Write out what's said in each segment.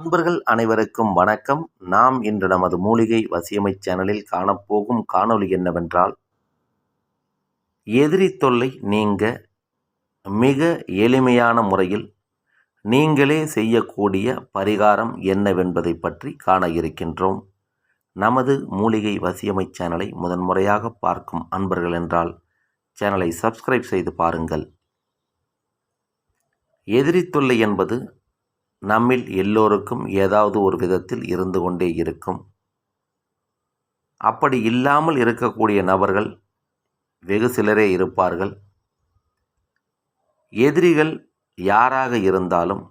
நண்பர்கள் அனைவருக்கும் வணக்கம். நாம் இன்று நமது மூலிகை வசியமை சேனலில் காணப்போகும் காணொளி என்னவென்றால் எதிரி தொல்லை நீங்க மிக எளிமையான முறையில் நீங்களே செய்யக்கூடிய பரிகாரம் என்னவென்பதை பற்றி காண இருக்கின்றோம். நமது மூலிகை வசியமை சேனலை முதன்முறையாக பார்க்கும் அன்பர்கள் என்றால் சேனலை சப்ஸ்கிரைப் செய்து பாருங்கள். எதிரி தொல்லை என்பது நம்மில் எல்லோருக்கும் ஏதாவது ஒரு விதத்தில் இருந்து கொண்டே இருக்கும். அப்படி இல்லாமல் இருக்கக்கூடிய நபர்கள் வெகு சிலரே இருப்பார்கள். எதிரிகள் யாராக இருந்தாலும்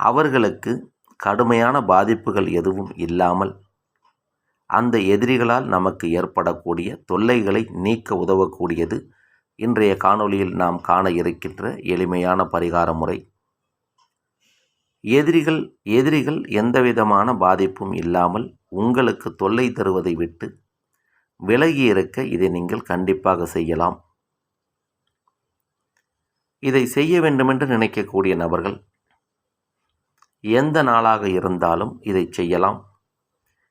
அவர்களுக்கு கடுமையான பாதிப்புகள் எதுவும் இல்லாமல் அந்த எதிரிகளால் நமக்கு ஏற்படக்கூடிய தொல்லைகளை நீக்க உதவக்கூடியது இன்றைய காணொளியில் நாம் காண இருக்கின்ற எளிமையான பரிகார முறை எதிரிகள் எதிரிகள் எந்தவிதமான பாதிப்பும் இல்லாமல் உங்களுக்கு தொல்லை தருவதை விட்டு விலகி இருக்க இதை நீங்கள் கண்டிப்பாக செய்யலாம். இதை செய்ய வேண்டுமென்று நினைக்கக்கூடிய நபர்கள் எந்த நாளாக இருந்தாலும் இதை செய்யலாம்.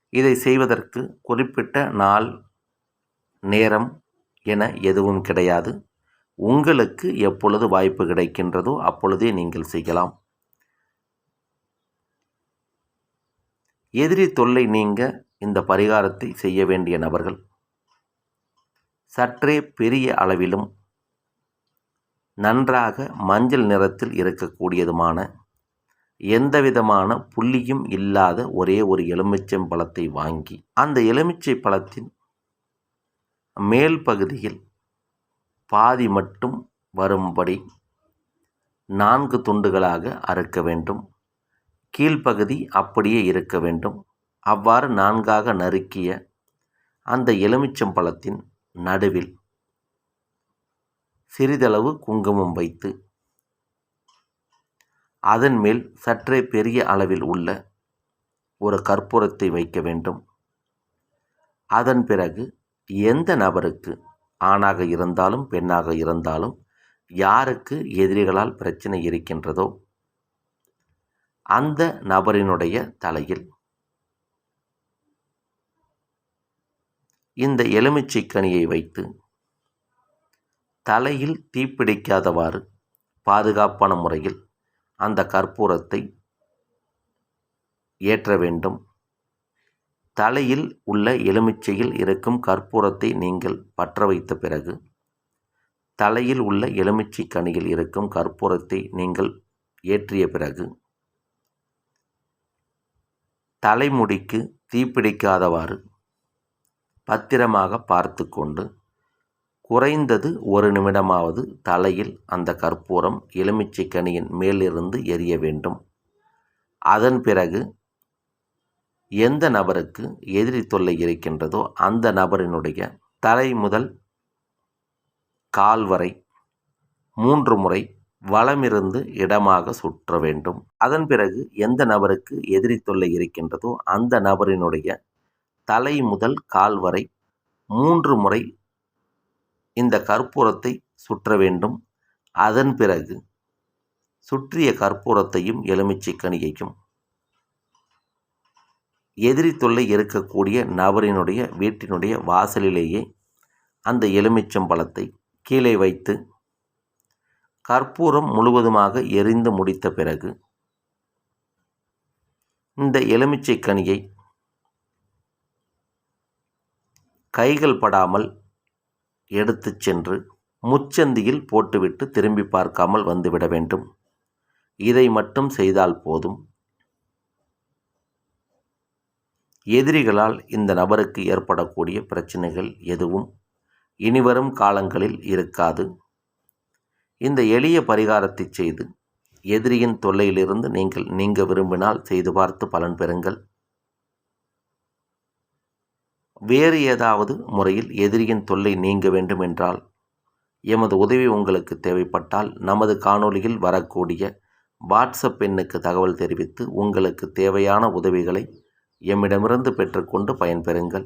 இதை செய்வதற்கு குறிப்பிட்ட நாள் நேரம் என எதுவும் கிடையாது. உங்களுக்கு எப்பொழுது வாய்ப்பு கிடைக்கின்றதோ அப்பொழுதே நீங்கள் செய்யலாம். எதிரி தொல்லை நீங்க இந்த பரிகாரத்தை செய்ய வேண்டிய நபர்கள். சற்றே பெரிய அளவிலும் நன்றாக மஞ்சள் நிறத்தில் இருக்கக்கூடியதுமான எந்தவிதமான புள்ளியும் இல்லாத ஒரே ஒரு எலுமிச்சம் பழத்தை வாங்கி அந்த எலுமிச்சை பழத்தின் மேல் பகுதியில் பாதி மட்டும் வரும்படி நான்கு துண்டுகளாக அறுக்க வேண்டும். கீழ்ப்பகுதி அப்படியே இருக்க வேண்டும். அவ்வாறு நான்காக நறுக்கிய அந்த எலுமிச்சம்பழத்தின் நடுவில் சிறிதளவு குங்குமம் வைத்து அதன் மேல் சற்றே பெரிய அளவில் உள்ள ஒரு கற்பூரத்தை வைக்க வேண்டும். அதன் பிறகு எந்த நபருக்கு ஆணாக இருந்தாலும் பெண்ணாக இருந்தாலும் யாருக்கு எதிரிகளால் பிரச்சனை இருக்கின்றதோ அந்த நபரினுடைய தலையில். இந்த எலுமிச்சைக்கனியை வைத்து தலையில் தீப்பிடிக்காதவாறு பாதுகாப்பான முறையில் அந்த கற்பூரத்தை ஏற்ற வேண்டும். தலையில் உள்ள எலுமிச்சையில் இருக்கும் கற்பூரத்தை நீங்கள் பற்ற வைத்த பிறகு தலையில் உள்ள எலுமிச்சை கனியில் இருக்கும் கற்பூரத்தை நீங்கள் ஏற்றிய பிறகு தலைமுடிக்கு தீப்பிடிக்காதவாறு பத்திரமாக பார்த்து கொண்டு குறைந்தது ஒரு நிமிடமாவது தலையில் அந்த கற்பூரம் எலுமிச்சை கனியின் மேலிருந்து எரிய வேண்டும். அதன் பிறகு எந்த நபருக்கு எதிரி தொல்லை இருக்கின்றதோ அந்த நபரினுடைய தலை முதல் கால் வரை மூன்று முறை வளமிருந்து இடமாக சுற்ற வேண்டும். அதன் பிறகு எந்த நபருக்கு எதிரி தொல்லை இருக்கின்றதோ அந்த நபரினுடைய தலை முதல் கால் வரை மூன்று முறை இந்த கற்பூரத்தை சுற்ற வேண்டும். அதன் பிறகு சுற்றிய கற்பூரத்தையும் எலுமிச்சை கனியையும் எதிரி தொல்லை இருக்கக்கூடிய நபரினுடைய வீட்டினுடைய வாசலிலேயே அந்த எலுமிச்சம் பழத்தை கீழே வைத்து கற்பூரம் முழுவதுமாக எரிந்து முடித்த பிறகு இந்த எலுமிச்சை கனியை கைகள் படாமல் எடுத்துச் சென்று முச்சந்தியில் போட்டுவிட்டு திரும்பி பார்க்காமல் வந்துவிட வேண்டும். இதை மட்டும் செய்தால் போதும். எதிரிகளால் இந்த நபருக்கு ஏற்படக்கூடிய பிரச்சனைகள் எதுவும் இனிவரும் காலங்களில் இருக்காது. இந்த எளிய பரிகாரத்தை செய்து எதிரியின் தொல்லையிலிருந்து நீங்கள் நீங்க விரும்பினால் செய்து பார்த்து பலன் பெறுங்கள். வேறு ஏதாவது முறையில் எதிரியின் தொல்லை நீங்க வேண்டும் என்றால் எமது உதவி உங்களுக்கு தேவைப்பட்டால் நமது காணொளியில் வரக்கூடிய வாட்ஸ்அப் எண்ணுக்கு தகவல் தெரிவித்து உங்களுக்கு தேவையான உதவிகளை எம்மிடமிருந்து பெற்றுக்கொண்டு பயன்பெறுங்கள்.